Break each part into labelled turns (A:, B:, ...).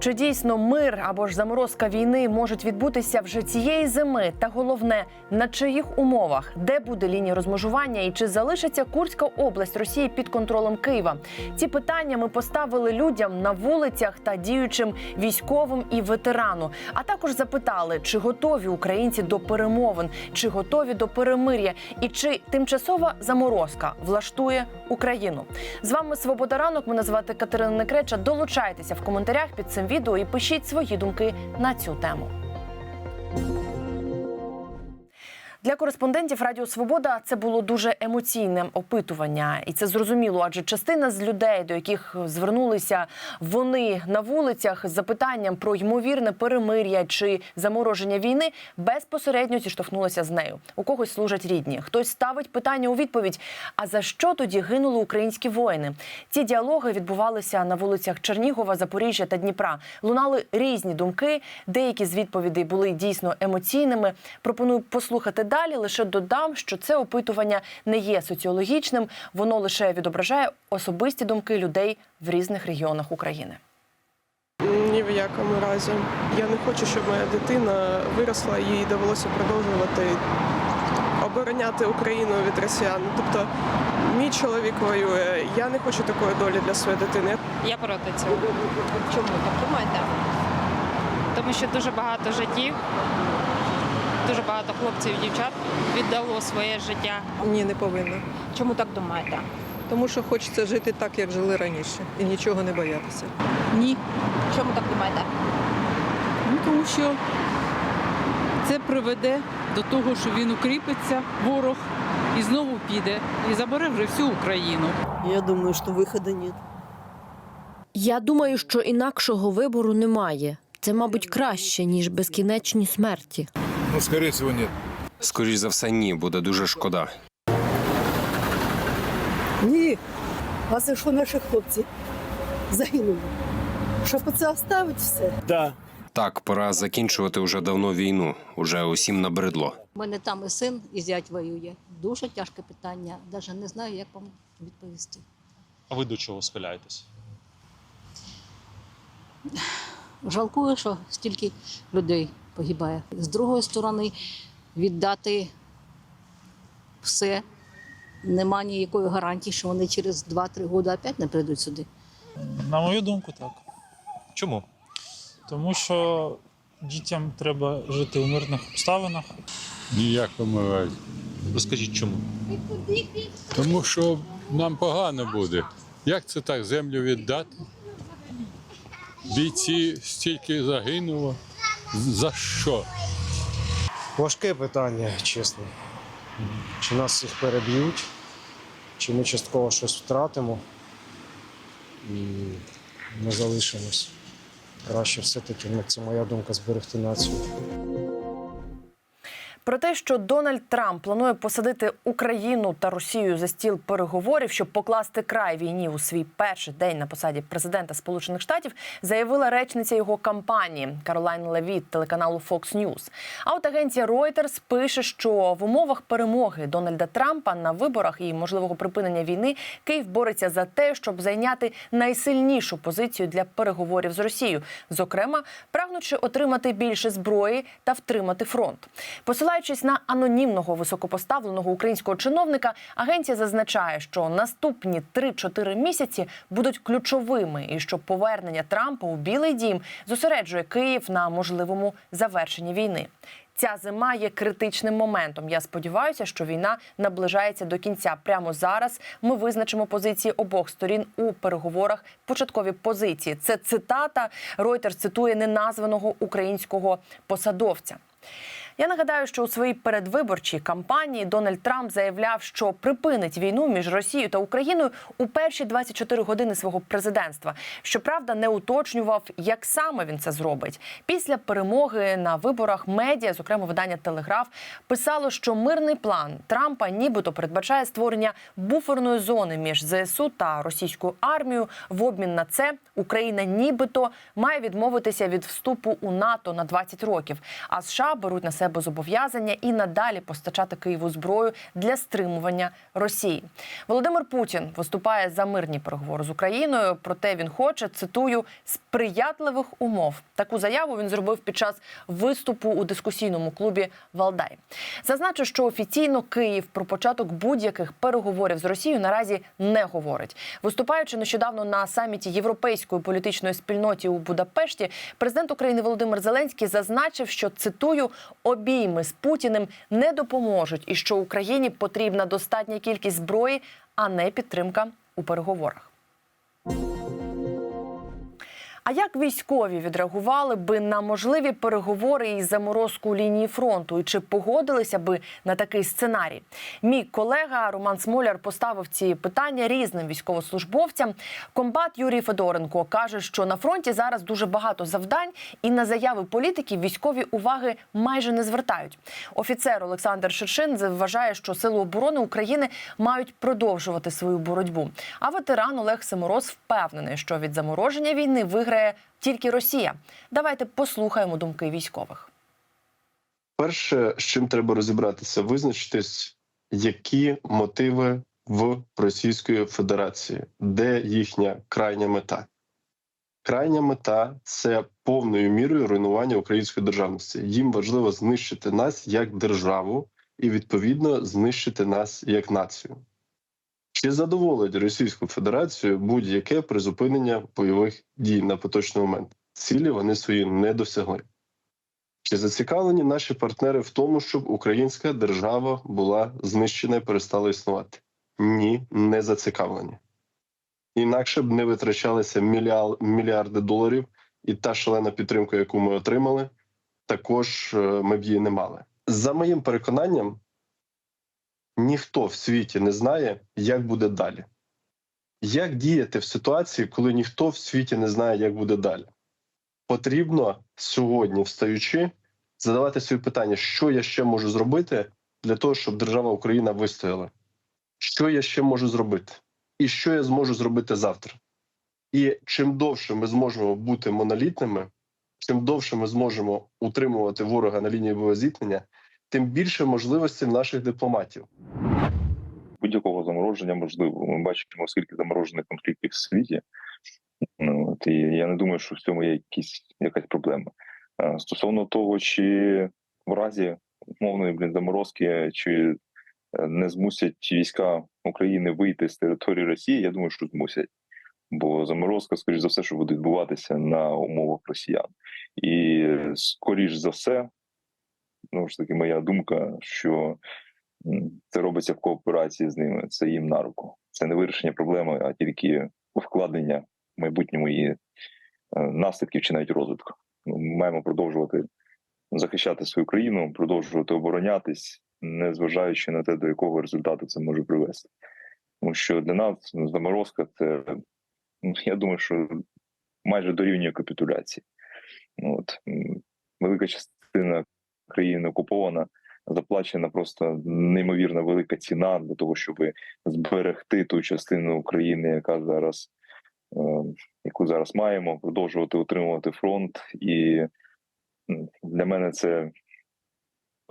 A: Чи дійсно мир або ж заморозка війни можуть відбутися вже цієї зими? Та головне, на чиїх умовах, де буде лінія розмежування і чи залишиться Курська область Росії під контролем Києва? Ці питання ми поставили людям на вулицях та діючим військовим і ветерану. А також запитали, чи готові українці до перемовин, чи готові до перемир'я, і чи тимчасова заморозка влаштує Україну. З вами Свобода ранок. Мене звати Катерина Некреча. Долучайтеся в коментарях під цим відео і пишіть свої думки на цю тему. Для кореспондентів Радіо Свобода це було дуже емоційне опитування, і це зрозуміло, адже частина з людей, до яких звернулися вони на вулицях з запитанням про ймовірне перемир'я чи замороження війни, безпосередньо зіштовхнулися з нею. У когось служать рідні, хтось ставить питання у відповідь: а за що тоді гинули українські воїни? Ці діалоги відбувалися на вулицях Чернігова, Запоріжжя та Дніпра. Лунали різні думки. Деякі з відповідей були дійсно емоційними. Пропоную послухати далі. Лише додам, що це опитування не є соціологічним, воно лише відображає особисті думки людей в різних регіонах України.
B: Ні в якому разі. Я не хочу, щоб моя дитина виросла і їй довелося продовжувати обороняти Україну від росіян. Тобто, мій чоловік воює. Я не хочу такої долі для своєї дитини.
C: Я проти цього.
D: Чому так думаєте?
C: Тому що дуже багато життів, дуже багато хлопців і дівчат віддало своє життя.
E: Ні, не повинна.
D: Чому так думаєте?
E: Тому що хочеться жити так, як жили раніше, і нічого не боятися.
F: Ні,
D: Чому так думаєте?
F: ну тому що це приведе до того, що він укріпиться, ворог, і знову піде, і забере вже всю Україну.
G: Я думаю, что выхода нет.
H: Я думаю, що інакшого вибору немає. Це, мабуть, краще, ніж безкінечні смерті.
I: Ну, скорее всего, нет.
J: Скоріш за все, ні, буде дуже шкода.
G: Ні. А це що наші хлопці загинули? Щоб оце оставити все?
I: Да.
J: Так, пора закінчувати уже давно війну. Уже усім набридло.
K: У мене там і син, і зять воює. Дуже тяжке питання. Навіть не знаю, як вам відповісти.
L: А ви до чого схиляєтесь?
K: Жалкую, що стільки людей погибає. З другої сторони, віддати все. Нема ніякої гарантії, що вони через 2-3 роки опять не прийдуть сюди.
L: На мою думку, так. Чому?
M: Тому що дітям треба жити у мирних обставинах.
I: Ніякому разі.
L: Розкажіть чому?
I: Тому що нам погано буде. Як це так землю віддати? Бійці стільки загинуло. За що?
N: Важке питання, чесно. Чи нас всіх переб'ють, чи ми частково щось втратимо і не залишимось. Краще все-таки, ну, це моя думка, зберегти націю.
A: Про те, що Дональд Трамп планує посадити Україну та Росію за стіл переговорів, щоб покласти край війні у свій перший день на посаді президента Сполучених Штатів, заявила речниця його кампанії Каролайн Левіт телеканалу Fox News. А от агенція Reuters пише, що в умовах перемоги Дональда Трампа на виборах і можливого припинення війни Київ бореться за те, щоб зайняти найсильнішу позицію для переговорів з Росією, зокрема прагнучи отримати більше зброї та втримати фронт. Посилаючись на анонімного високопоставленого українського чиновника, агенція зазначає, що наступні 3-4 місяці будуть ключовими, і що повернення Трампа у Білий Дім зосереджує Київ на можливому завершенні війни. Ця зима є критичним моментом. Я сподіваюся, що війна наближається до кінця. Прямо зараз ми визначимо позиції обох сторін у переговорах. Початкові позиції. Це цитата. Reuters цитує неназваного українського посадовця. Я нагадаю, що у своїй передвиборчій кампанії Дональд Трамп заявляв, що припинить війну між Росією та Україною у перші 24 години свого президентства. Щоправда, не уточнював, як саме він це зробить. Після перемоги на виборах медіа, зокрема видання Телеграф, писало, що мирний план Трампа нібито передбачає створення буферної зони між ЗСУ та російською армією. В обмін на це Україна нібито має відмовитися від вступу у НАТО на 20 років. А США беруть на себе зобов'язання і надалі постачати Києву зброю для стримування Росії. Володимир Путін виступає за мирні переговори з Україною. Проте він хоче цитую сприятливих умов. Таку заяву він зробив під час виступу у дискусійному клубі Валдай. Зазначу, що офіційно Київ про початок будь-яких переговорів з Росією наразі не говорить. Виступаючи нещодавно на саміті європейської політичної спільноті у Будапешті, президент України Володимир Зеленський зазначив, що цитую обійми з Путіним не допоможуть, і що Україні потрібна достатня кількість зброї, а не підтримка у переговорах. А як військові відреагували би на можливі переговори із заморозку лінії фронту, і чи погодилися би на такий сценарій? Мій колега Роман Смоляр поставив ці питання різним військовослужбовцям. Комбат Юрій Федоренко каже, що на фронті зараз дуже багато завдань, і на заяви політиків військові уваги майже не звертають. Офіцер Олександр Шершин вважає, що сили оборони України мають продовжувати свою боротьбу. А ветеран Олег Семороз впевнений, що від замороження війни виграє тільки Росія. Давайте послухаємо думки військових.
O: Перше, з чим треба розібратися, визначитись, які мотиви в Російської Федерації, де їхня крайня мета. Крайня мета це повною мірою руйнування української державності. Їм важливо знищити нас як державу і відповідно знищити нас як націю. Чи задоволить Російську Федерацію будь-яке призупинення бойових дій на поточний момент? Цілі вони свої не досягли. Чи зацікавлені наші партнери в тому, щоб українська держава була знищена і перестала існувати? Ні, не зацікавлені. Інакше б не витрачалися мільярди доларів, і та шалена підтримка, яку ми отримали, також е, ми б її не мали. За моїм переконанням, ніхто в світі не знає, як буде далі. Як діяти в ситуації, коли ніхто в світі не знає, як буде далі? Потрібно сьогодні, встаючи, задавати собі питання, що я ще можу зробити для того, щоб держава Україна вистояла, що я ще можу зробити, і що я зможу зробити завтра. І чим довше ми зможемо бути монолітними, чим довше ми зможемо утримувати ворога на лінії зіткнення, тим більше можливостей в наших дипломатів.
P: будь-якого замороження можливо. Ми бачимо, скільки заморожених конфліктів в світі. Ну, я не думаю, що в цьому є якісь, якась проблема. Е, Стосовно того, чи в разі умовної блін, заморозки, чи е, не змусять війська України вийти з території Росії, я думаю, що змусять. Бо заморозка, скоріш за все, що буде відбуватися на умовах росіян. І скоріш за все, ну ж таки, моя думка, що це робиться в кооперації з ними. Це їм на руку. Це не вирішення проблеми, а тільки вкладення в майбутньому її е, наслідків чи навіть розвитку. Ми маємо продовжувати захищати свою країну, продовжувати оборонятись, не зважаючи на те, до якого результату це може привести. Тому що для нас ну, заморозка це ну, я думаю, що майже дорівнює капітуляції. От велика частина країни окупована, заплачена просто неймовірно велика ціна для того, щоб зберегти ту частину України, яка зараз, е, яку зараз маємо, продовжувати утримувати фронт. І для мене це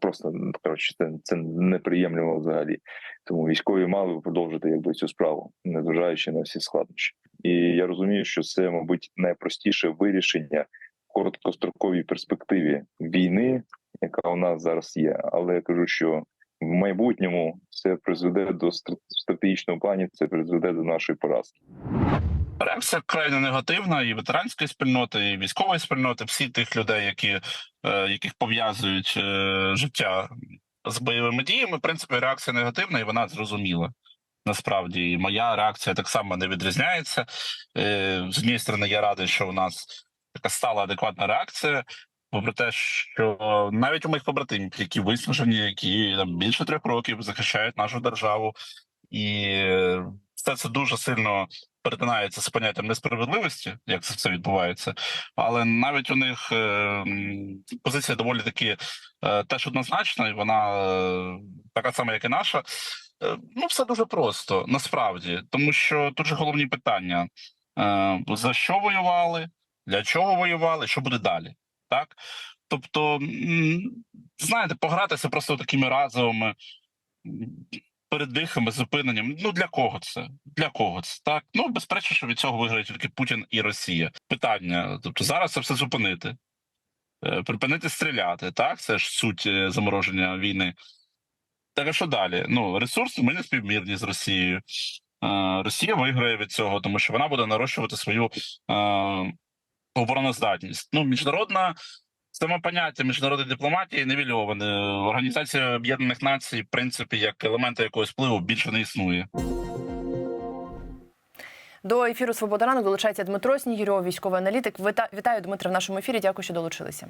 P: просто коротше, це, це неприємливо взагалі. Тому військові мали б продовжити якби цю справу, незважаючи на всі складнощі. І я розумію, що це, мабуть, найпростіше вирішення в короткостроковій перспективі війни, яка у нас зараз є. Але я кажу, що в майбутньому це призведе до стр- в стратегічному плані, це призведе до нашої поразки.
Q: Реакція крайне негативна і ветеранської спільноти, і військової спільноти, всі тих людей, які, е, яких пов'язують е, життя з бойовими діями. В принципі, реакція негативна, і вона зрозуміла. Насправді, і моя реакція так само не відрізняється. Е, З однієї сторони, я радий, що у нас така стала адекватна реакція. Попри те, що навіть у моїх побратимів, які виснажені, які там більше трьох років захищають нашу державу, і все це дуже сильно перетинається з поняттям несправедливості, як це все відбувається. Але навіть у них е, позиція доволі таки е, теж однозначна, і вона е, така сама, як і наша. Ну, все дуже просто насправді, тому що тут же головні питання: за що воювали, для чого воювали, що буде далі? Так Тобто, знаєте, погратися просто такими разовими передихами, зупиненням. Ну для кого це? Для кого це? Так ну безперечно, що від цього виграють тільки Путін і Росія. Питання: тобто, зараз це все зупинити, Е, припинити стріляти. Так, це ж суть е, замороження війни. Так а що далі? Ну ресурси ми не співмірні з Росією. Е, Росія виграє від цього, тому що вона буде нарощувати свою обороноздатність. Ну, міжнародна саме поняття міжнародної дипломатії невільоване. Організація Об'єднаних Націй, в принципі, як елемента якогось впливу більше не існує.
A: До ефіру Свобода ранок долучається Дмитро Снігірьов, військовий аналітик. Вітаю Дмитро в нашому ефірі. Дякую, що долучилися.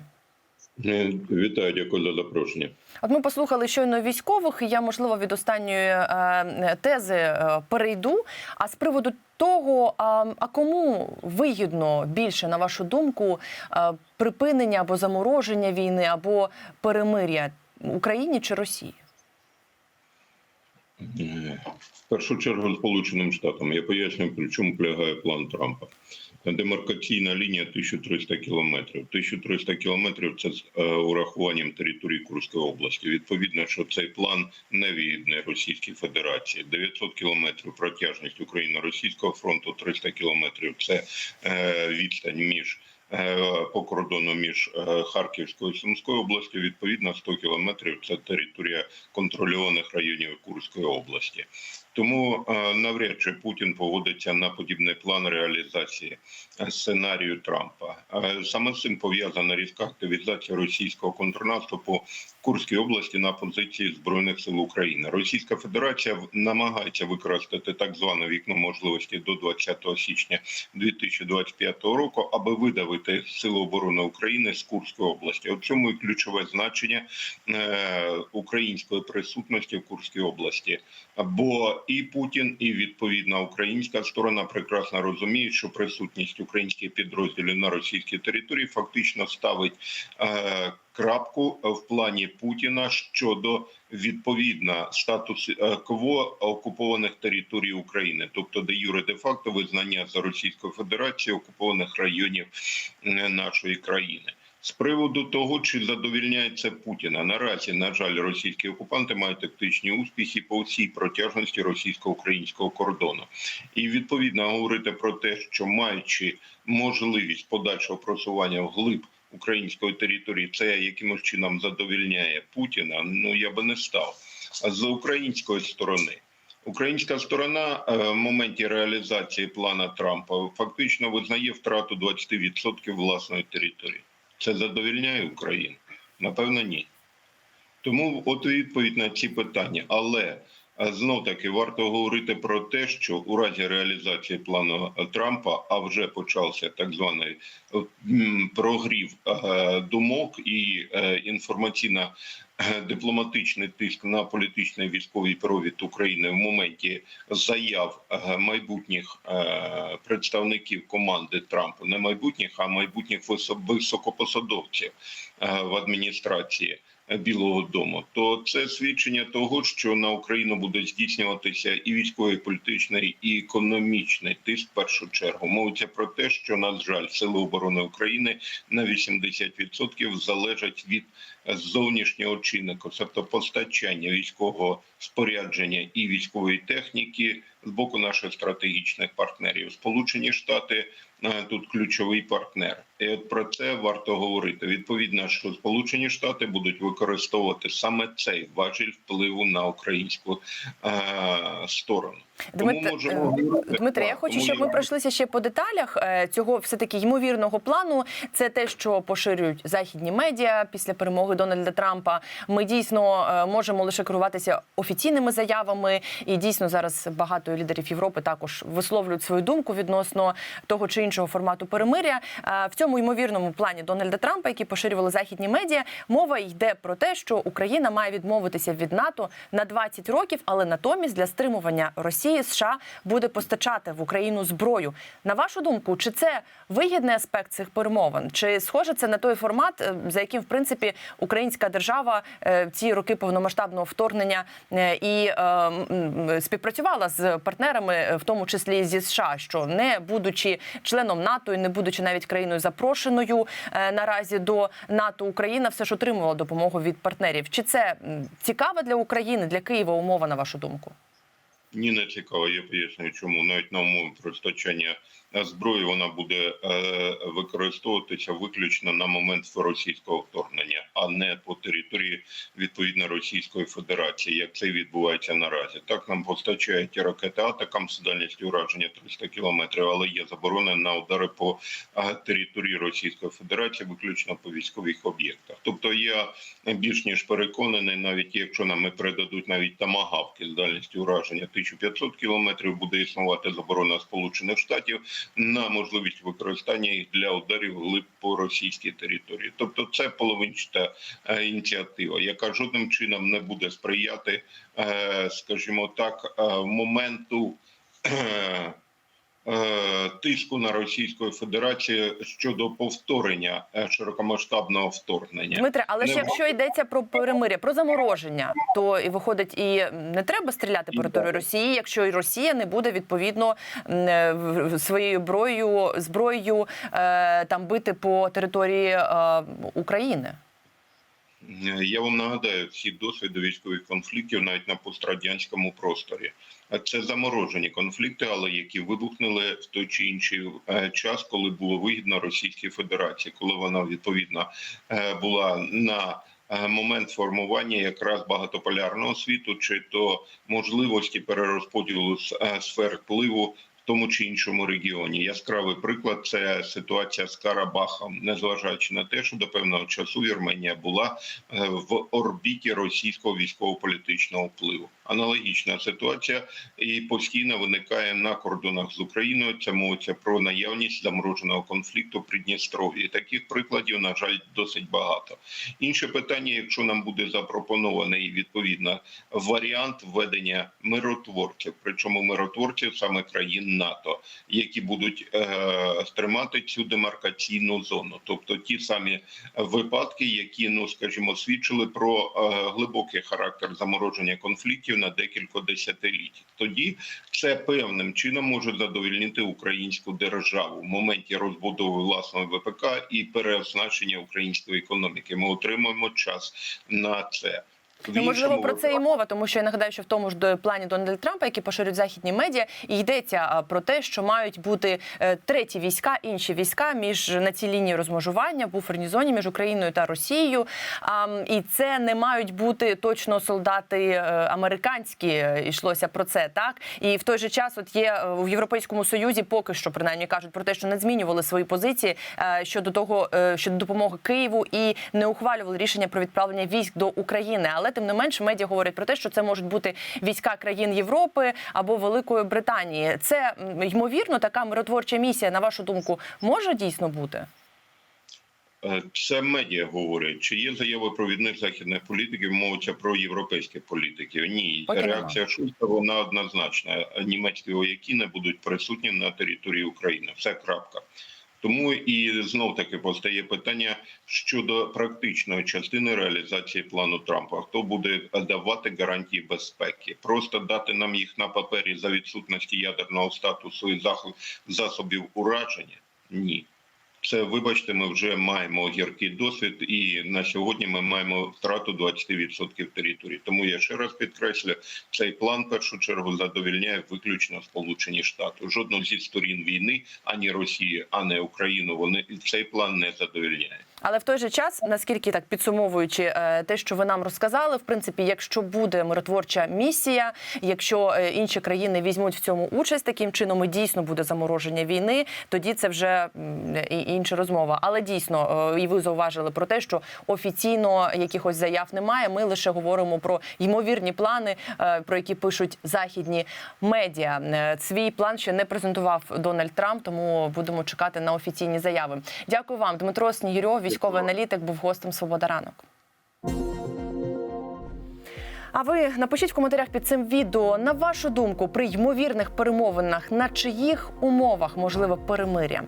R: Вітаю, дякую за запрошення.
A: От ми послухали щойно військових. і Я можливо від останньої е, тези е, перейду. А з приводу того, а, кому вигідно більше, на вашу думку, е, припинення або замороження війни, або перемир'я Україні чи Росії?
R: Е, В першу чергу Сполученим Штатам. Я пояснюю, при чому полягає план Трампа. Демаркаційна лінія 1300 кілометрів. 1300 кілометрів це з е, урахуванням території Курської області. Відповідно, що цей план невигідний Російській Федерації. 900 кілометрів протяжність Україно-російського фронту, 300 кілометрів це е, відстань між е, по кордону між Харківською і Сумською областю. Відповідно, 100 кілометрів це територія контрольованих районів Курської області. Тому е, навряд чи Путін погодиться на подібний план реалізації е, сценарію Трампа. Е, Саме з цим пов'язана різка активізація російського контрнаступу Курській області на позиції збройних сил України. Російська Федерація намагається використати так зване вікно можливості до 20 січня 2025 року, аби видавити сили оборони України з Курської області. У цьому і ключове значення е, української присутності в Курській області. Бо і Путін, і відповідна українська сторона прекрасно розуміють, що присутність українських підрозділів на російській території фактично ставить е, крапку в плані Путіна щодо відповідно статусу е, кво окупованих територій України, тобто де юре де факто визнання за Російською Федерацією окупованих районів е, нашої країни. З приводу того, чи задовільняється Путіна, наразі, на жаль, російські окупанти мають тактичні успіхи по всій протяжності російсько-українського кордону, і відповідно говорити про те, що маючи можливість подальшого просування вглиб української території, це якимось чином задовільняє Путіна. Ну я би не став. А з української сторони. Українська сторона е, в моменті реалізації плана Трампа фактично визнає втрату 20% власної території. Це задовільняє Україну? Напевно, ні. Тому от відповідь на ці питання. Але знов таки варто говорити про те, що у разі реалізації плану е, Трампа, а вже почався так званий е, прогрів е, думок і інформаційна дипломатичний тиск на політичний військовий провід України в моменті заяв майбутніх представників команди Трампа, не майбутніх, а майбутніх висо- високопосадовців в адміністрації. Білого Дому, то це свідчення того, що на Україну буде здійснюватися і військовий, і політичний, і економічний тиск. В першу чергу мовиться про те, що на жаль, сили оборони України на 80% залежать від зовнішнього чинника, тобто постачання військового спорядження і військової техніки з боку наших стратегічних партнерів. Сполучені Штати е, тут ключовий партнер. І от про це варто говорити. Відповідно, що Сполучені Штати будуть використовувати саме цей важіль впливу на українську е, сторону.
A: Дмит... е, Дмитре, я хочу, щоб ми пройшлися ще по деталях е, цього все таки ймовірного плану. Це те, що поширюють західні медіа після перемоги Дональда Трампа. Ми дійсно е, можемо лише керуватися офіційними заявами, і дійсно зараз багато лідерів Європи також висловлюють свою думку відносно того чи іншого формату перемиря. В цьому ймовірному плані Дональда Трампа, який поширювали західні медіа, мова йде про те, що Україна має відмовитися від НАТО на 20 років, але натомість для стримування Росії США буде постачати в Україну зброю. На вашу думку, чи це вигідний аспект цих перемовин? Чи схоже це на той формат, е, за яким в принципі українська держава е, ці роки повномасштабного вторгнення е, і співпрацювала з партнерами, в тому числі зі США, що не будучи членом НАТО і не будучи навіть країною запрошеною наразі до НАТО, Україна все ж отримувала допомогу від партнерів. Чи це цікава для України, для Києва умова, на вашу думку?
R: Ні, не цікаво. Я поясню, чому навіть на умові постачання е, зброї вона буде е, використовуватися виключно на момент російського вторгнення, а не по території відповідно Російської Федерації, як це відбувається наразі. Так нам постачають ракети атакам з дальністю ураження 300 кілометрів, але є заборона на удари по е, території Російської Федерації, виключно по військових об'єктах. Тобто я більш ніж переконаний, навіть якщо нам передадуть навіть тамагавки з дальністю ураження 1500 кілометрів, буде існувати заборона Сполучених Штатів на можливість використання їх для ударів глиб по російській території. Тобто, це половинчата е, ініціатива, яка жодним чином не буде сприяти, е, скажімо так, е, моменту. Е, Тиску на Російську Федерацію щодо повторення е, широкомасштабного вторгнення,
A: Дмитре, але ж якщо йдеться про перемиря, про замороження, то і виходить, і не треба стріляти по території Росії, якщо і Росія не буде відповідно е, своєю зброєю зброєю там бити по території України.
R: Я вам нагадаю всі досвіди військових конфліктів навіть на пострадянському просторі. Це заморожені конфлікти, але які вибухнули в той чи інший е, час, коли було вигідно Російській Федерації, коли вона відповідно е, була на е, момент формування якраз багатополярного світу, чи то можливості перерозподілу сфер впливу тому чи іншому регіоні. Яскравий приклад це ситуація з Карабахом, незважаючи на те, що до певного часу Вірменія була е, в орбіті російського військово-політичного впливу. Аналогічна ситуація і постійно виникає на кордонах з Україною. Це мовиться про наявність замороженого конфлікту в Придністров'ї. Таких прикладів, на жаль, досить багато. Інше питання, якщо нам буде запропонований відповідно варіант введення миротворців, причому миротворців саме країн НАТО, які будуть е, тримати цю демаркаційну зону, тобто ті самі випадки, які ну скажімо, свідчили про е, глибокий характер замороження конфліктів на декілька десятиліть. Тоді це певним чином може задовольнити українську державу в моменті розбудови власного ВПК і переозначення української економіки. Ми отримуємо час на це.
A: Ну, можливо, про це і мова, тому що я нагадаю, що в тому ж до- плані Дональда Трампа, який поширюють західні медіа, і йдеться про те, що мають бути е, треті війська, інші війська між на цій лінії розмежування в буферній зоні між Україною та Росією. А, і це не мають бути точно солдати е, американські. е, Йшлося про це, так і в той же час, от є в Європейському Союзі, поки що принаймні кажуть про те, що не змінювали свої позиції щодо того, щодо допомоги Києву і не ухвалювали рішення про відправлення військ до України. Але тим не менш медіа говорять про те, що це можуть бути війська країн Європи або Великої Британії. Це ймовірно така миротворча місія, на вашу думку, може дійсно бути?
R: Це медіа говорять. Чи є заяви провідних західних політиків? Мовиться про європейських політиків? Ні,
A: Поки
R: реакція Шульца вона однозначна. Німецькі вояки не будуть присутні на території України. Все крапка. Тому і знов таки постає питання щодо практичної частини реалізації плану Трампа. Хто буде давати гарантії безпеки? Просто дати нам їх на папері за відсутності ядерного статусу і засобів ураження? Ні. Це, вибачте, ми вже маємо гіркий досвід, і на сьогодні ми маємо втрату 20% території. Тому я ще раз підкреслю, цей план в першу чергу задовільняє виключно Сполучені Штати. Жодну зі сторін війни, ані Росії, ані Україну. Вони цей план не задовільняє.
A: Але в той же час, наскільки так підсумовуючи е, те, що ви нам розказали, в принципі, якщо буде миротворча місія, якщо е, інші країни візьмуть в цьому участь таким чином, і дійсно буде замороження війни, тоді це вже інша розмова. Але дійсно, е, і ви зауважили про те, що офіційно якихось заяв немає. Ми лише говоримо про ймовірні плани, про які пишуть західні медіа. Свій план ще не презентував Дональд Трамп, тому будемо чекати на офіційні заяви. Дякую вам, Дмитро Снігірьов, військовий аналітик, був гостем Свобода ранок. А ви напишіть в коментарях під цим відео на вашу думку при ймовірних перемовинах на чиїх умовах можливе перемиря.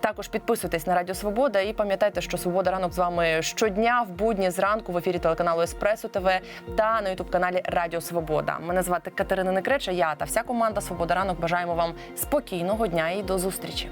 A: Також підписуйтесь на Радіо Свобода і пам'ятайте, що Свобода ранок з вами щодня в будні зранку в ефірі телеканалу Еспресо ТВ та на Ютуб каналі Радіо Свобода. Мене звати Катерина Некреча. Я та вся команда Свобода ранок бажаємо вам спокійного дня і до зустрічі.